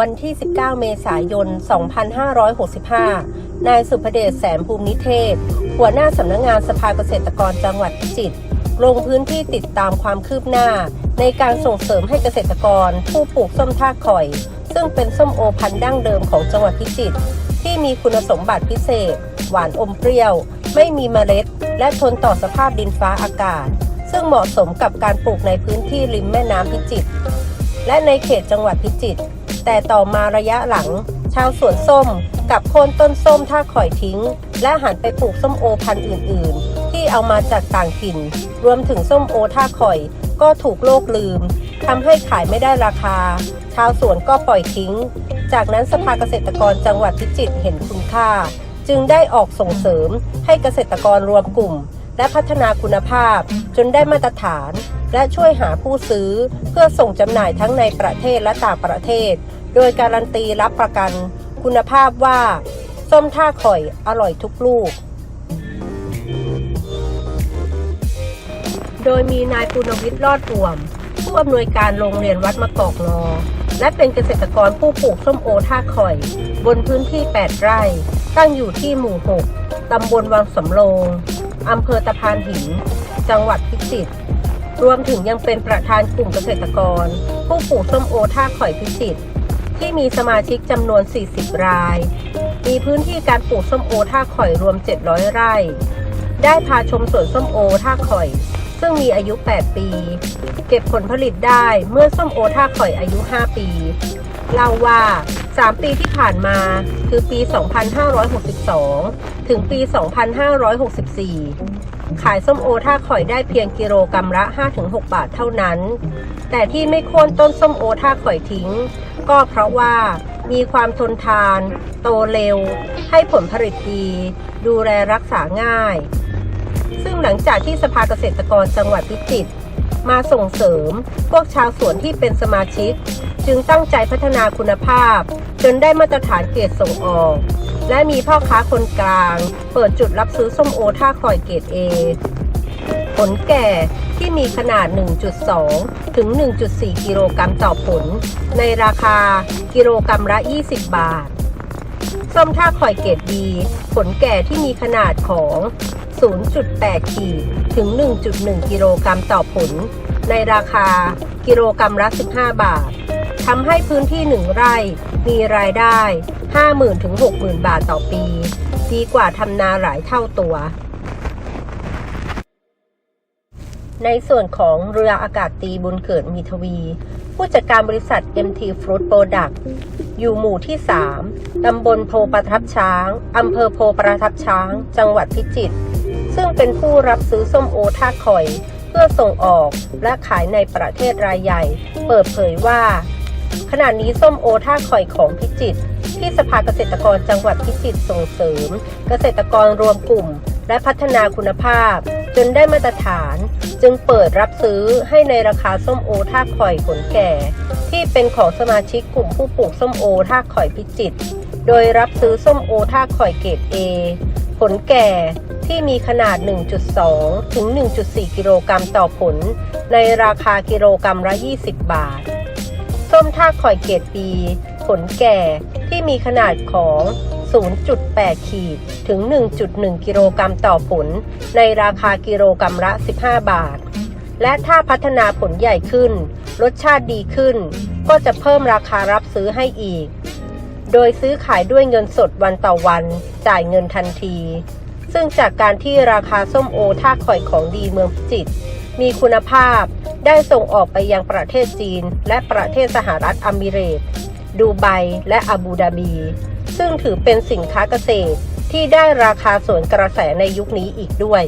วันที่ 19 เมษายน 2565 นายสุภเดชแสนภูมินิเทศ หัวหน้าสำนักงงานสภาเกษตรกรจังหวัดพิจิตร ลงพื้นที่ติดตามความคืบหน้า ในการส่งเสริมให้เกษตรกร ผู้ปลูกส้มท่าข่อย ซึ่งเป็นส้มโอพันธุ์ดั้งเดิมของจังหวัดพิจิตร ที่มีคุณสมบัติพิเศษ หวานอมเปรี้ยว ไม่มีเมล็ด และทนต่อสภาพดินฟ้าอากาศ ซึ่งเหมาะสมกับการปลูกในพื้นที่ริมแม่น้ำพิจิตร และในเขตจังหวัดพิจิตร แต่ต่อมาระยะหลัง ชาวสวนส้มกับโค่นต้นส้มท่าข่อยทิ้ง และหันไปปลูกส้มโอพันธุ์อื่น ๆ ที่เอามาจากต่างถิ่น รวมถึงส้มโอท่าข่อย ก็ถูกโลกลืมทำให้ขายไม่ได้ราคา ชาวสวนก็ปล่อยทิ้ง จากนั้นสภาเกษตรกรจังหวัดพิจิตรเห็นคุณค่า จึงได้ออกส่งเสริมให้เกษตรกรรวมกลุ่ม และพัฒนาคุณภาพจนได้มาตรฐาน และช่วยหาผู้ซื้อเพื่อส่งจำหน่ายทั้งในประเทศและต่างประเทศ โดยการันตีรับประกัน คุณภาพว่า ส้มท่าข่อยอร่อยทุกลูก โดยมีนายปุณวิทย์รอดรวม ผู้อำนวยการโรงเรียนวัดมะกอกนอและเป็นเกษตรกรผู้ปลูกส้มโอท่าข่อย บนพื้นที่ 8 ไร่ ตั้งอยู่ที่หมู่ 6 ตำบลวังสำโรง อำเภอตะพานหิน จังหวัดพิจิตร รวมถึงยังเป็นประธานกลุ่มเกษตรกร ผู้ปลูกส้มโอท่าข่อยพิจิตรที่มีสมาชิกจำนวน 40 ราย มีพื้นที่การปลูกส้มโอท่าข่อยรวม 700 ไร่ ได้พาชมสวนส้มโอท่าข่อย ซึ่งมีอายุ 8 ปี เก็บผลผลิตได้เมื่อส้มโอท่าข่อยอายุ 5 ปี เล่าว่า 3 ปีที่ผ่านมาคือปี 2562 ถึงปี 2564 ขายส้มโอท่าข่อยได้เพียงกิโลกรรัมละ 5-6 บาทเท่านั้น แต่ที่ไม่โค่นต้นส้มโอท่าข่อยทิ้ง ก็เพราะว่ามีความทนทาน โตเร็ว ให้ผลผลิตดี ดูแลรักษาง่าย ซึ่งหลังจากที่สภาเกษตรกรจังหวัดพิจิตร มาส่งเสริม พวกชาวสวนที่เป็นสมาชิก จึงตั้งใจพัฒนาคุณภาพ จนได้มาตรฐานเกรดส่งออก และมีพ่อค้าคนกลาง เปิดจุดรับซื้อส้มโอท่าคอยเกรด A ผลแก่ที่มีขนาด 1.2 ถึง 1.4 กิโลกรัมต่อผล ในราคากิโลกรัมละ 20 บาท ส้มท่าคอยเกรดดี ผลแก่ที่มีขนาดของ 0.8 ขีดถึง 1.1 กิโลกรัมต่อผล ในราคากิโลกรัมละ 15 บาททำให้พื้นที่ 1 ไร่มีรายได้ 50,000 ถึง 60,000 บาทต่อปี ดีกว่าทำนาหลายเท่าตัว ในส่วนของเรืออากาศตีบุญเกิดมีทวี ผู้จัดการบริษัท MT Fruit Product อยู่หมู่ที่ 3 ตำบลโพประทับช้าง อำเภอโพประทับช้าง จังหวัดพิจิตร ซึ่งเป็นผู้รับซื้อส้มโอท่าคอย เพื่อส่งออกและขายในประเทศรายใหญ่ เปิดเผยว่า ขณะนี้ส้มโอท่าคอยของพิจิตรที่สภาเกษตรกรจังหวัดพิจิตรส่งเสริม เกษตรกรรวมกลุ่ม และพัฒนาคุณภาพ จนได้มาตรฐาน จึงเปิดรับซื้อให้ในราคาส้มโอท่าคอยผลแก่ ที่เป็นของสมาชิกกลุ่มผู้ปลูกส้มโอท่าคอยพิจิตรโดยรับซื้อส้มโอท่าคอยเกรด A ผลแก่ ที่มีขนาด 1.2 ถึง 1.4 กิโลกรัมต่อผล ในราคากิโลกรัมละ 20 บาท ส้มท่าคอยเกรด B ผลแก่ที่มีขนาดของ 0.8 ขีด ถึง 1.1 กิโลกรัมต่อผล ในราคากิโลกรัมละ 15 บาท และถ้าพัฒนาผลใหญ่ขึ้น รสชาติดีขึ้น ก็จะเพิ่มราคารับซื้อให้อีก โดยซื้อขายด้วยเงินสดวันต่อวัน จ่ายเงินทันที ซึ่งจากการที่ราคาส้มโอท่าข่อยของดีเมืองพิจิตรมีคุณภาพได้ส่งออกไปยังประเทศจีน และประเทศสหรัฐอเมริกดูไบและอาบูดาบี ซึ่งถือเป็นสินค้าเกษตรที่ได้ราคาสวนกระแสในยุคนี้อีกด้วย